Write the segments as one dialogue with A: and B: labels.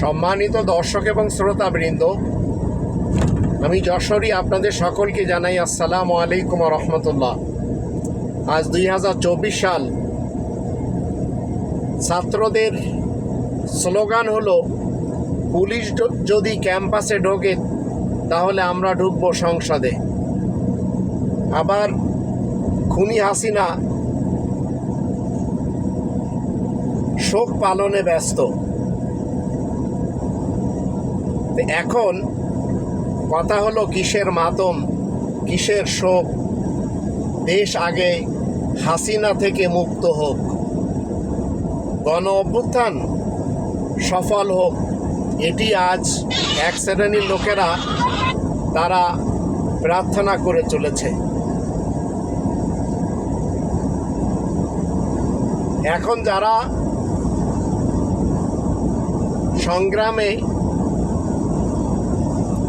A: সম্মানিত দর্শক এবং শ্রোতাবৃন্দ, আমি যশোরী আপনাদের সকলকে জানাই আসসালামু আলাইকুম রহমতুল্লাহ। আজ দুই হাজার চব্বিশ সাল। ছাত্রদের স্লোগান হলো, পুলিশ যদি ক্যাম্পাসে ঢোকে, তাহলে আমরা ঢুকবো সংসদে। আবার খুনি হাসিনা শোক পালনে ব্যস্ত। এখন কথা হলো কিসের মাতম, কিসের শোক? দেশ আগে হাসিনা থেকে মুক্ত হোক। গণ অভ্যুত্থান সফল হোক। এটি আজ এক শ্রেণির লোকেরা তারা প্রার্থনা করে চলেছে। এখন যারা সংগ্রামে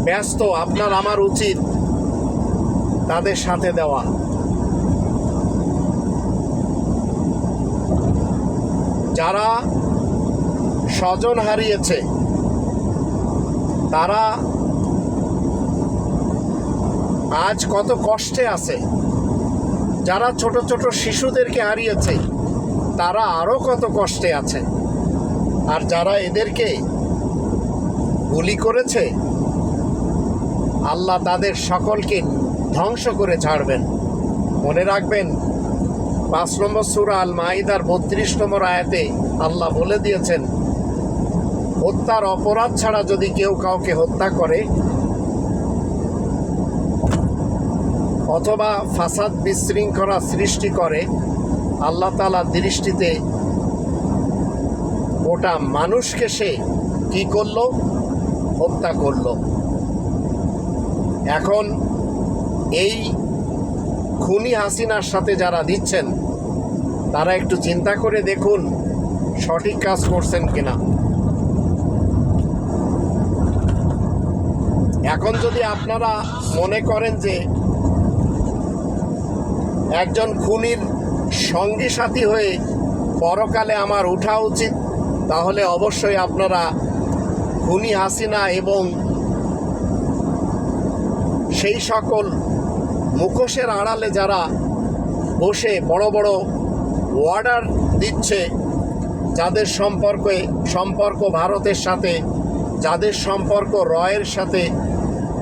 A: ব্যস্ত, আপনার আমার উচিত তাদের সাথে দেওয়া। যারা স্বজন হারিয়েছে, তারা আজ কত কষ্টে আছে। যারা ছোট ছোট শিশুদেরকে হারিয়েছে, তারা আরও কত কষ্টে আছে। আর যারা এদেরকে গুলি করেছে আল্লাহ তাদের সকলকে ধ্বংস করে ছাড়বেন। মনে রাখবেন, পাঁচ নম্বর সুরা আল মাইদার বত্রিশ নম্বর আয়াতে আল্লাহ বলে দিয়েছেন, হত্যার অপরাধ ছাড়া যদি কেউ কাউকে হত্যা করে, অথবা ফাসাদ বিশৃঙ্খলা সৃষ্টি করে, আল্লাহ তালার দৃষ্টিতে ওটা মানুষকে সে কি করল? হত্যা করল। এখন এই খুনি হাসিনার সাথে যারা দিচ্ছেন, তারা একটু চিন্তা করে দেখুন সঠিক কাজ করছেন কিনা। এখন যদি আপনারা মনে করেন যে একজন খুনির সঙ্গী সাথী হয়ে পরকালে আমার ওঠা উচিত, তাহলে অবশ্যই আপনারা খুনি হাসিনা এবং সেই সকল মুখোশের আড়ালে যারা বসে বড় বড় অর্ডার দিচ্ছে, যাদের সম্পর্কে, সম্পর্ক ভারতের সাথে, যাদের সম্পর্ক রয়ের সাথে,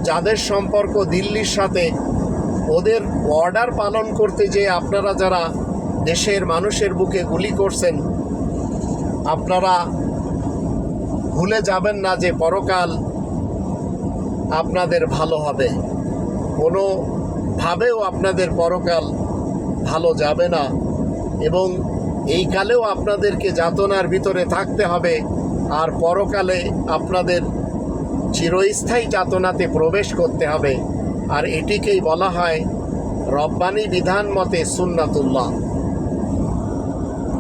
A: যাদের সম্পর্ক দিল্লির সাথে, ওদের অর্ডার পালন করতে যে আপনারা যারা দেশের মানুষের বুকে গুলি করছেন, আপনারা ভুলে যাবেন না যে পরকাল আপনাদের ভালো হবে। কোনো ভাবেও আপনাদের পরকাল ভালো যাবে না এবং এই কালেও আপনাদেরকে যাতনার ভিতরে থাকতে হবে আর পরকালে আপনাদের চিরস্থায়ী যাতনাতে প্রবেশ করতে হবে। আর এটিকেই বলা হয় রব্বানি বিধান মতে সুন্নাতুল্লাহ।